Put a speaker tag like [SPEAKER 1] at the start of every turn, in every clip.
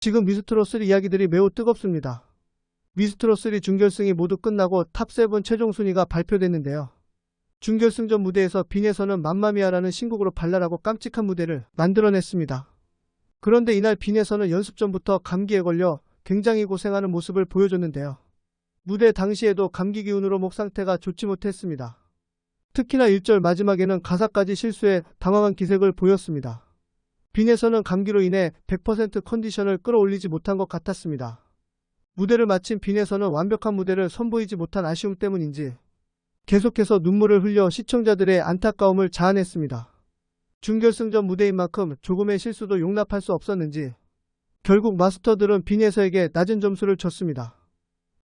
[SPEAKER 1] 지금 미스트로3 이야기들이 매우 뜨겁습니다. 미스트로3 준결승이 모두 끝나고 탑7 최종 순위가 발표됐는데요. 준결승전 무대에서 빈에서는 맘마미아라는 신곡으로 발랄하고 깜찍한 무대를 만들어냈습니다. 그런데 이날 빈에서는 연습 전부터 감기에 걸려 굉장히 고생하는 모습을 보여줬는데요. 무대 당시에도 감기 기운으로 목 상태가 좋지 못했습니다. 특히나 1절 마지막에는 가사까지 실수해 당황한 기색을 보였습니다. 빈에서는 감기로 인해 100% 컨디션을 끌어올리지 못한 것 같았습니다. 무대를 마친 빈에서는 완벽한 무대를 선보이지 못한 아쉬움 때문인지 계속해서 눈물을 흘려 시청자들의 안타까움을 자아냈습니다. 준결승전 무대인 만큼 조금의 실수도 용납할 수 없었는지 결국 마스터들은 빈에서에게 낮은 점수를 줬습니다.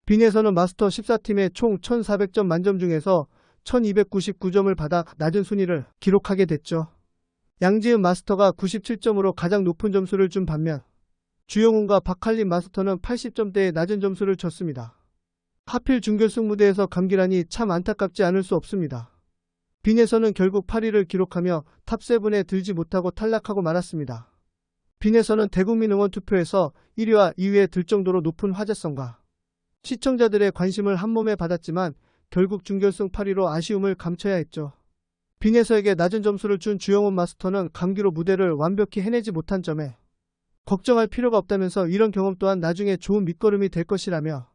[SPEAKER 1] 빈에서는 마스터 14팀의 총 1400점 만점 중에서 1299점을 받아 낮은 순위를 기록하게 됐죠. 양지은 마스터가 97점으로 가장 높은 점수를 준 반면 주영훈과 박할린 마스터는 80점대의 낮은 점수를 줬습니다. 하필 준결승 무대에서 감기라니 참 안타깝지 않을 수 없습니다. 빈에서는 결국 8위를 기록하며 탑7에 들지 못하고 탈락하고 말았습니다. 빈에서는 대국민 응원 투표에서 1위와 2위에 들 정도로 높은 화제성과 시청자들의 관심을 한몸에 받았지만 결국 준결승 8위로 아쉬움을 감춰야 했죠. 빈에서에게 낮은 점수를 준 주영훈 마스터는 감기로 무대를 완벽히 해내지 못한 점에 걱정할 필요가 없다면서 이런 경험 또한 나중에 좋은 밑거름이 될 것이라며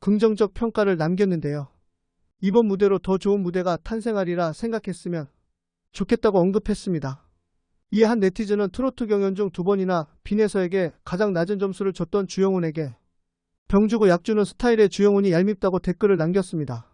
[SPEAKER 1] 긍정적 평가를 남겼는데요. 이번 무대로 더 좋은 무대가 탄생하리라 생각했으면 좋겠다고 언급했습니다. 이에 한 네티즌은 트로트 경연 중 두 번이나 빈에서에게 가장 낮은 점수를 줬던 주영훈에게 병주고 약주는 스타일의 주영훈이 얄밉다고 댓글을 남겼습니다.